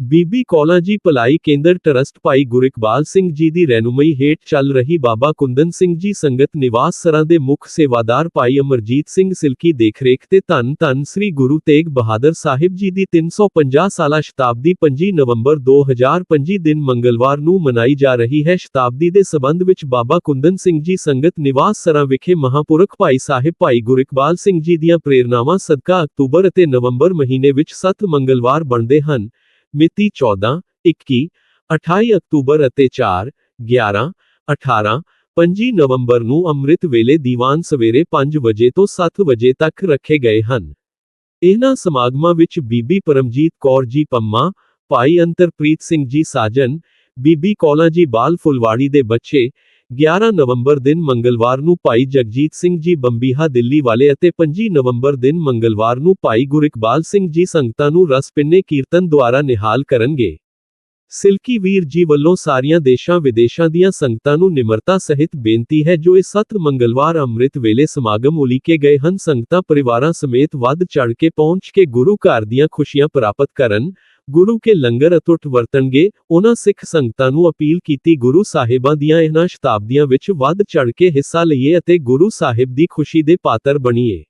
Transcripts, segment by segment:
ਬੀਬੀ ਕੌਲਾਂ ਜੀ ਭਲਾਈ ਕੇਂਦਰ ਟਰੱਸਟ ਭਾਈ ਗੁਰਿਕਬਾਲ ਸਿੰਘ ਜੀ ਦੀ ਰਹਿਨੁਮਾਈ ਹੇਠ ਚੱਲ ਰਹੀ ਬਾਬਾ ਕੁੰਦਨ ਸਿੰਘ ਜੀ ਸੰਗਤ ਨਿਵਾਸ ਸਰਾਂ ਦੇ ਮੁੱਖ ਸੇਵਾਦਾਰ ਭਾਈ ਅਮਰਜੀਤ ਸਿੰਘ ਸਿਲਕੀ ਦੇਖਰੇਖ ਤੇ ਧੰਨ ਧੰਨ ਸ੍ਰੀ ਗੁਰੂ ਤੇਗ ਬਹਾਦਰ ਸਾਹਿਬ ਜੀ ਦੀ 350 ਸਾਲਾ ਸ਼ਤਾਬਦੀ 25 ਨਵੰਬਰ 2025 ਦਿਨ ਮੰਗਲਵਾਰ ਨੂੰ ਮਨਾਈ ਜਾ ਰਹੀ ਹੈ। ਸ਼ਤਾਬਦੀ ਦੇ ਸਬੰਧ ਵਿੱਚ ਬਾਬਾ ਕੁੰਦਨ ਸਿੰਘ ਜੀ ਸੰਗਤ ਨਿਵਾਸ ਸਰਾਂ ਵਿਖੇ ਮਹਾਪੁਰਖ ਭਾਈ ਸਾਹਿਬ ਭਾਈ ਗੁਰਿਕਬਾਲ ਸਿੰਘ ਜੀ ਦੀਆਂ ਪ੍ਰੇਰਨਾਵਾਂ ਸਦਕਾ ਅਕਤੂਬਰ ਅਤੇ ਨਵੰਬਰ ਮਹੀਨੇ ਵਿੱਚ 7 ਮੰਗਲਵਾਰ ਬਣਦੇ ਹਨ। ਮਿਤੀ 14, 21, 28 ਅਕਤੂਬਰ ਅਤੇ 4, 11, 18, 25 ਨਵੰਬਰ ਨੂੰ ਅੰਮ੍ਰਿਤ ਵੇਲੇ ਦੀਵਾਨ ਸਵੇਰੇ 5 ਵਜੇ ਤੋਂ 7 ਵਜੇ ਤੱਕ ਰੱਖੇ ਗਏ ਹਨ। ਇਹਨਾਂ ਸਮਾਗਮਾਂ ਵਿੱਚ ਬੀਬੀ ਪਰਮਜੀਤ ਕੌਰ ਜੀ ਪੰਮਾ, ਭਾਈ ਅੰਤਰਪ੍ਰੀਤ ਸਿੰਘ ਜੀ ਸਾਜਨ, ਬੀਬੀ ਕੌਲਾਂ ਜੀ ਬਾਲ ਫੁਲਵਾੜੀ ਦੇ ਬੱਚੇ, 11 ਨਵੰਬਰ ਦਿਨ ਮੰਗਲਵਾਰ ਨੂੰ ਭਾਈ ਜਗਜੀਤ ਸਿੰਘ ਜੀ ਬੰਬੀਹਾ ਦਿੱਲੀ ਵਾਲੇ ਅਤੇ 25 ਨਵੰਬਰ ਦਿਨ ਮੰਗਲਵਾਰ ਨੂੰ ਭਾਈ ਗੁਰਿਕਬਾਲ ਸਿੰਘ ਜੀ ਸੰਗਤਾਂ ਨੂੰ ਰਸਪਿੰਨੇ ਕੀਰਤਨ ਦੁਆਰਾ ਨਿਹਾਲ ਕਰਨਗੇ। ਸਿਲਕੀ ਵੀਰ ਜੀ ਵੱਲੋਂ ਸਾਰੀਆਂ ਦੇਸ਼ਾਂ ਵਿਦੇਸ਼ਾਂ ਦੀਆਂ ਸੰਗਤਾਂ ਨੂੰ ਨਿਮਰਤਾ ਸਹਿਤ ਬੇਨਤੀ ਹੈ ਜੋ ਇਸ ਸੱਤ ਮੰਗਲਵਾਰ ਅੰਮ੍ਰਿਤ ਵੇਲੇ ਸਮਾਗਮ ਉਲੀਕੇ ਗਏ ਹਨ ਸੰਗਤਾਂ ਪਰਿਵਾਰਾਂ ਸਮੇਤ ਵੱਧ ਚੜ ਕੇ ਪਹੁੰਚ ਕੇ ਗੁਰੂ ਘਰ ਦੀਆਂ ਖੁਸ਼ੀਆਂ ਪ੍ਰਾਪਤ ਕਰਨ ਗੁਰੂ ਕੇ ਲੰਗਰ ਅਤੁੱਟ ਵਰਤਣਗੇ, ਉਹਨਾਂ ਸਿੱਖ ਸੰਗਤਾਂ ਨੂੰ ਅਪੀਲ ਕੀਤੀ ਗੁਰੂ ਸਾਹਿਬਾਂ ਦੀਆਂ ਇਹਨਾਂ ਸ਼ਤਾਬਦੀਆਂ ਵਿੱਚ ਵੱਧ ਚੜ ਕੇ ਹਿੱਸਾ ਲਈਏ ਅਤੇ ਗੁਰੂ ਸਾਹਿਬ ਦੀ ਖੁਸ਼ੀ ਦੇ ਪਾਤਰ ਬਣੀਏ।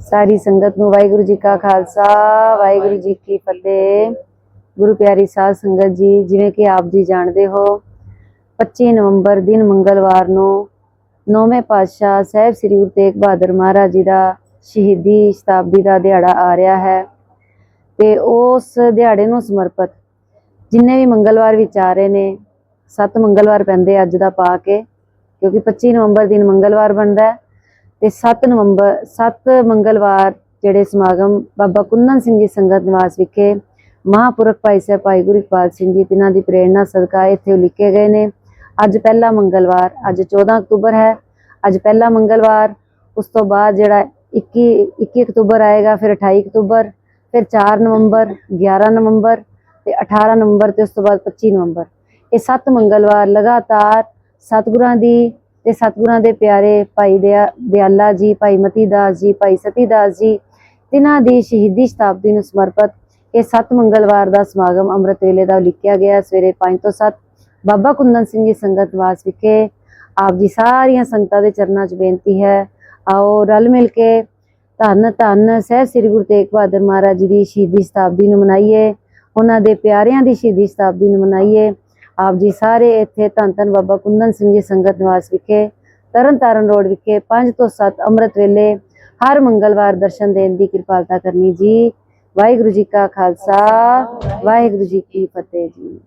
ਸਾਰੀ ਸੰਗਤ ਨੂੰ ਵਾਹਿਗੁਰੂ ਜੀ ਕਾ ਖਾਲਸਾ, ਵਾਹਿਗੁਰੂ ਜੀ ਕੀ ਫਤਿਹ। ਗੁਰੂ ਪਿਆਰੀ ਸਾਧ ਸੰਗਤ ਜੀ, ਜਿਵੇਂ ਕਿ ਆਪ ਜੀ ਜਾਣਦੇ ਹੋ 25 ਨਵੰਬਰ ਦਿਨ ਮੰਗਲਵਾਰ ਨੂੰ ਨੌਵੇਂ ਪਾਤਸ਼ਾਹ ਸਾਹਿਬ ਸ੍ਰੀ ਗੁਰੂ ਤੇਗ ਬਹਾਦਰ ਮਹਾਰਾਜ ਜੀ ਦਾ ਸ਼ਹੀਦੀ ਸ਼ਤਾਬਦੀ ਦਾ ਦਿਹਾੜਾ ਆ ਰਿਹਾ ਹੈ। ਤੇ ਉਸ ਦਿਹਾੜੇ ਨੂੰ ਸਮਰਪਿਤ ਜਿੰਨੇ ਵੀ ਮੰਗਲਵਾਰ ਵਿੱਚ ਆ ਰਹੇ ਨੇ, ਸੱਤ ਮੰਗਲਵਾਰ ਪੈਂਦੇ ਅੱਜ ਦਾ ਪਾ ਕੇ, ਕਿਉਂਕਿ 25 ਨਵੰਬਰ ਦਿਨ ਮੰਗਲਵਾਰ ਬਣਦਾ ਹੈ ਤੇ 7 ਨਵੰਬਰ 7 ਮੰਗਲਵਾਰ ਜਿਹੜੇ ਸਮਾਗਮ ਬਾਬਾ ਕੁੰਦਨ ਸਿੰਘ ਜੀ ਸੰਗਤ ਨਿਵਾਸ ਵਿਖੇ ਮਹਾਪੁਰਖ ਭਾਈ ਸਾਹਿਬ ਭਾਈ ਗੁਰਿਕਪਾਲ ਸਿੰਘ ਜੀ ਤਿਨਾਂ ਦੀ ਪ੍ਰੇਰਣਾ ਸਦਕਾ ਇੱਥੇ ਲਿਖੇ ਗਏ ਨੇ। ਅੱਜ ਪਹਿਲਾ ਮੰਗਲਵਾਰ, ਅੱਜ 14 ਅਕਤੂਬਰ ਹੈ। ਅੱਜ ਪਹਿਲਾ ਮੰਗਲਵਾਰ, ਉਸ ਤੋਂ ਬਾਅਦ ਜਿਹੜਾ 21 21 ਅਕਤੂਬਰ ਆਏਗਾ, ਫਿਰ 28 ਅਕਤੂਬਰ ਫਿਰ 4 ਨਵੰਬਰ 11 ਨਵੰਬਰ ਤੇ 18 ਨਵੰਬਰ ਤੇ ਉਸ ਤੋਂ ਬਾਅਦ 25 ਨਵੰਬਰ। ਇਹ ਸੱਤ ਮੰਗਲਵਾਰ ਲਗਾਤਾਰ ਸਤਿਗੁਰਾਂ ਦੀ ਤੇ ਸਤਿਗੁਰਾਂ ਦੇ ਪਿਆਰੇ ਭਾਈ ਦਿਆ, ਦਿਆਲਾ ਜੀ, ਭਾਈ ਮਤੀ ਦਾਸ ਜੀ, ਭਾਈ ਸਤੀ ਦਾਸ ਜੀ, ਤਿਨਾਂ ਦੀ ਸ਼ਹੀਦੀ ਸ਼ਤਾਬਦੀ ਨੂੰ ਸਮਰਪਿਤ ਇਹ ਸੱਤ ਮੰਗਲਵਾਰ ਦਾ ਸਮਾਗਮ ਅੰਮ੍ਰਿਤ ਵੇਲੇ ਦਾ ਲਿਖਿਆ ਗਿਆ। ਸਵੇਰੇ 5 ਤੋਂ 7 ਬਾਬਾ ਕੁੰਦਨ ਸਿੰਘ ਜੀ ਸੰਗਤ ਨਿਵਾਸ ਵਿਖੇ ਆਪ ਜੀ ਸਾਰੀਆਂ ਸੰਗਤਾਂ ਦੇ ਚਰਨਾਂ 'ਚ ਬੇਨਤੀ ਹੈ, ਆਓ ਰਲ ਮਿਲ ਕੇ ਧੰਨ ਧੰਨ ਸਹਿਬ ਸ੍ਰੀ ਗੁਰੂ ਤੇਗ ਬਹਾਦਰ ਮਹਾਰਾਜ ਜੀ ਦੀ ਸ਼ਹੀਦੀ ਸ਼ਤਾਬਦੀ ਨੂੰ ਮਨਾਈਏ, ਉਹਨਾਂ ਦੇ ਪਿਆਰਿਆਂ ਦੀ ਸ਼ਹੀਦੀ ਸ਼ਤਾਬਦੀ ਨੂੰ ਮਨਾਈਏ। ਆਪ ਜੀ ਸਾਰੇ ਇੱਥੇ ਧੰਨ ਧੰਨ ਬਾਬਾ ਕੁੰਦਨ ਸਿੰਘ ਜੀ ਸੰਗਤ ਨਿਵਾਸ ਵਿਖੇ ਤਰਨ ਤਾਰਨ ਰੋਡ ਵਿਖੇ 5 ਤੋਂ 7 ਅੰਮ੍ਰਿਤ ਵੇਲੇ ਹਰ ਮੰਗਲਵਾਰ ਦਰਸ਼ਨ ਦੇਣ ਦੀ ਕਿਰਪਾਲਤਾ ਕਰਨੀ ਜੀ। ਵਾਹਿਗੁਰੂ ਜੀ ਕਾ ਖਾਲਸਾ, ਵਾਹਿਗੁਰੂ ਜੀ ਕੀ ਫਤਿਹ ਜੀ।